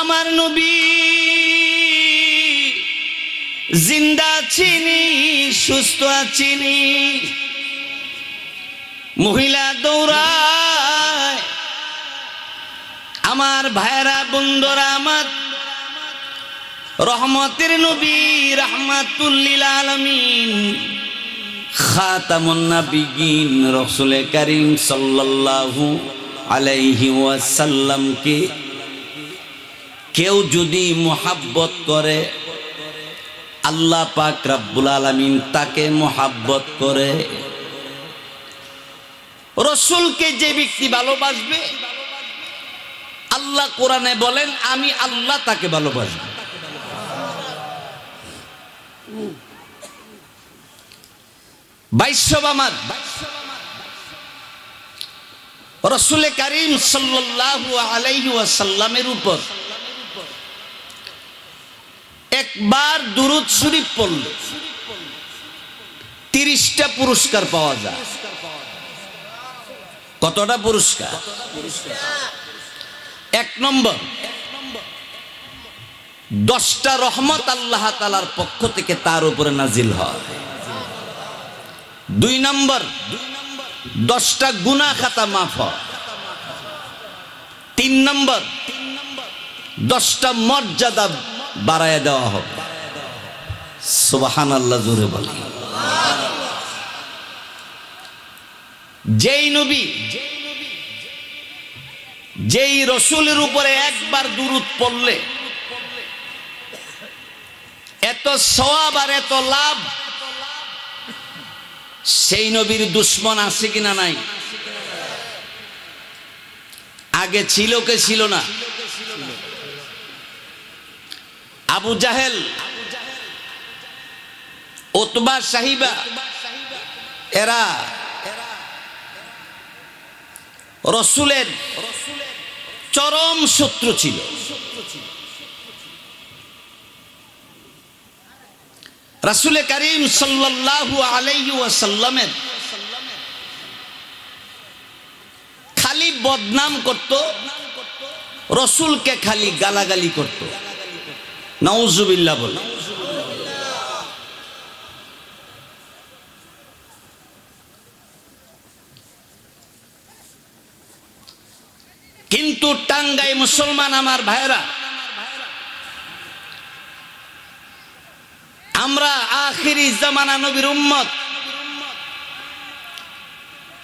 আমার নবী জিন্দা চিনি, সুস্থ চিনি মহিলা দৌড়ায়। আমার ভাইরা বন্ধুরা, আমার রহমতের নবী, রহমাতুল্লিল আলমিন, খাতামুন নাবিয়িন রাসূল করিম সাল্লাল্লাহু আলাইহি ওয়াসাল্লামকে কেউ যদি মোহাব্বত করে, আল্লাহ পাক রাব্বুল আলামিন তাকে মোহাব্বত করে। রসুলকে যে ব্যক্তি ভালোবাসবে, আল্লাহ কোরআনে বলেন, আমি আল্লাহ তাকে ভালোবাসবো। রসুল করিম সাল্লাল্লাহু আলাইহি ওয়াসাল্লামের উপর একবার দুরুদ শরীফ পড়ল তিরিশটা পুরস্কার পাওয়া যায়। কতটা পুরস্কার? এক নম্বর, দশটা রহমত আল্লাহ তালার পক্ষ থেকে তার উপরে নাজিল হয়। দুই নম্বর, দশটা গুনা খাতা মাফ হয়। তিন নম্বর, দশটা মর্যাদা বাড়ায় দেওয়া হবে সুবাহান আল্লাহ জোরে বলে যেই নবী, যেই রসুলের উপরে একবার দুরুদ পড়লে, এত সওয়াব আর এত লাভ, সেই নবীর দুশ্মন আছে কিনা নাই? আগে ছিল কে ছিল না? আবু জাহেল ওতবা সাহিবা, এরা রসুলের চরম শত্রু ছিল। রাসুলে করিম সাল্লাল্লাহু আলাইহি ওয়াসাল্লামের খালি বদনাম করত, রসুলকে খালি গালাগালি করত। নাউজুবিল্লাহ বলে। কিন্তু টাঙ্গাই মুসলমান আমার ভাইরা আমরা আখিরি জামানা নবীর উম্মত।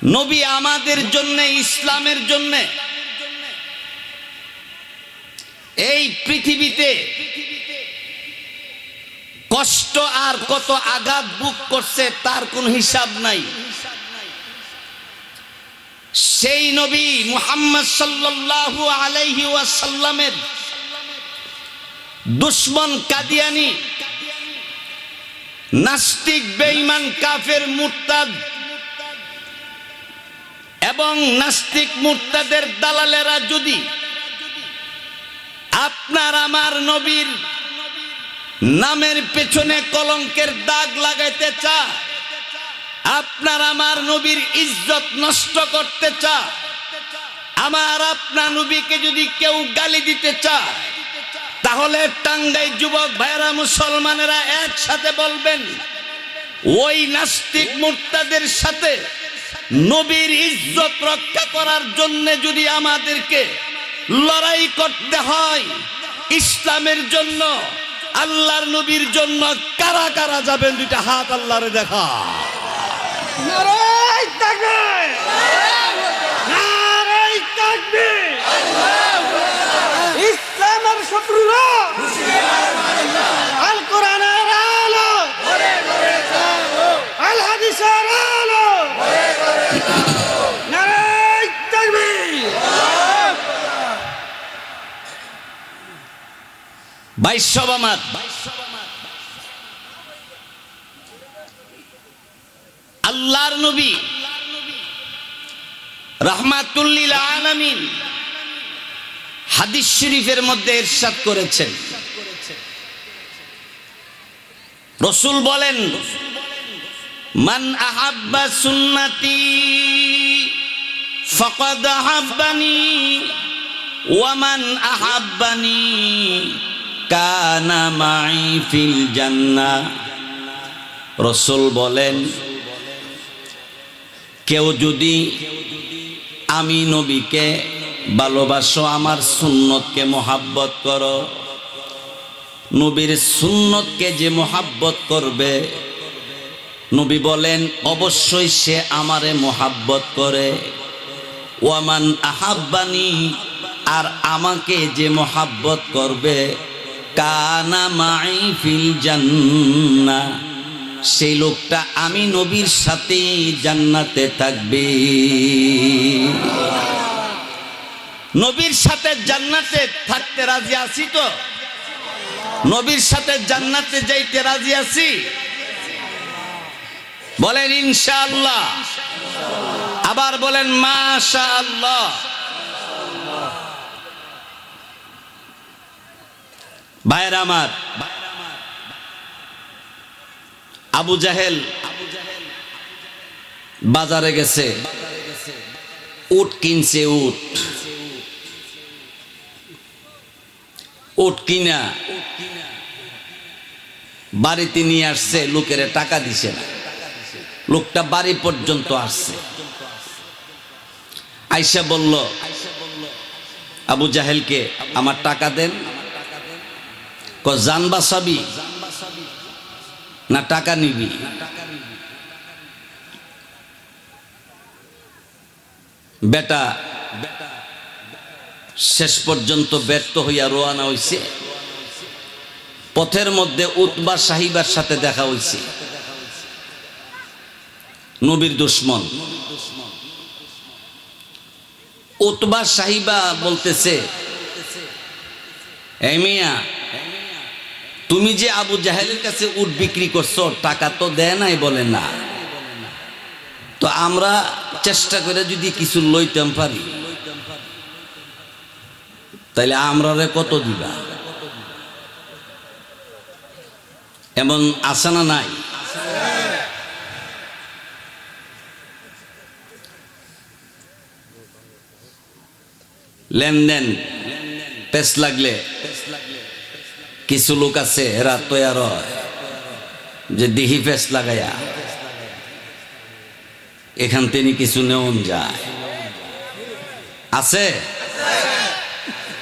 নবী আমাদের জন্য, ইসলামের জন্য, এই পৃথিবীতে কষ্ট আর কত আঘাত বুক করছে, তার কোন হিসাব নাই। সেই নবী মুহাম্মদ সাল্লাল্লাহু আলাইহি ওয়াসাল্লামের দুশ্মন কাদিয়ানি, নাস্তিক, বেঈমান, কাফের, মুরতাদ এবং নাস্তিক, মুরতাদের দালালেরা যদি আপনার, আমার নবীর নামের পেছনে কলঙ্কের দাগ লাগাইতে চা। আপনার আমার নবীর ইজ্জত নষ্ট করতে চা। আমার আপনার নবীকে যদি কেউ গালি দিতে চায় তাহলে টাঙ্গাই যুবক ভাইরা মুসলমানেরা একসাথে বলবেন, ওই নাস্তিক মুক্তাদের সাথে নবীর ইজ্জত রক্ষা করার জন্য যদি আমাদেরকে লড়াই করতে হয় ইসলামের জন্য আল্লাহর নবীর জন্য কারা কারা যাবেন দুইটা হাত আল্লাহরে দেখা। ইসলামের শত্রুরা। আমার আল্লাহর নবী রহমাতুল্লিল আলামিন হাদিস শরীফের মধ্যে ইরশাদ করেছেন। রসুল বলেন, মান আহাব্বা সুন্নতি ফকদ আহাব্বানি ওয়ামান আহাব্বানি। কানা মাই ফিল জান্না। রসুল বলেন, কেউ যদি আমি নবীকে ভালোবাসো, আমার সুন্নতকে মোহাব্বত করো, নবীর সুন্নতকে যে মোহাব্বত করবে, নবী বলেন, অবশ্যই সে আমারে মোহাব্বত করে। ওয়ামান আহাব্বানি, আর আমাকে যে মোহাব্বত করবে কানা মাই ফিল জান্না সেই লোকটা আমি নবীর সাথে জান্নাতে থাকবে। নবীর সাথে জান্নাতে থাকতে রাজি আছি তো? নবীর সাথে জান্নাতে যাইতে রাজি আছি? বলেন ইনশাআল্লাহ। আবার বলেন মাশা আল্লাহ ভাইয়ের আমার, আবু জাহেল বাজারে গেছে, উট কিনছে উট। উট কিনা, বাড়িতে নিয়ে আসছে, লোকের টাকা দিছে না। লোকটা বাড়ি পর্যন্ত আসছে। আইসা বলল, আবু জাহেলকে আমার টাকা দেন ক জান না টাকা নিবি? বেটা, শেষ পর্যন্ত ব্যর্থ হইয়া রোয়ানা হইছে। পথের মধ্যে উতবা সাহিবার সাথে দেখা হইছে। নবীর দুশ্মন। উতবা সাহিবা বলতেছে "এই মিয়া তুমি যে আবু জাহেলের কাছে উট বিক্রি করছ, টাকা তো দেয় নাই বলে না। তো আমরা চেষ্টা করে যদি কিছু লইতাম পারি তাহলে আমরা কত দিবা? এমন আসানা নাই? লেনদেন, পেস লাগলে কিছু লোক আছে, এরা তৈয়ার যে দিহি পেস লাগাইয়া এখান থেকে কিছু নেওন যায়। আছে?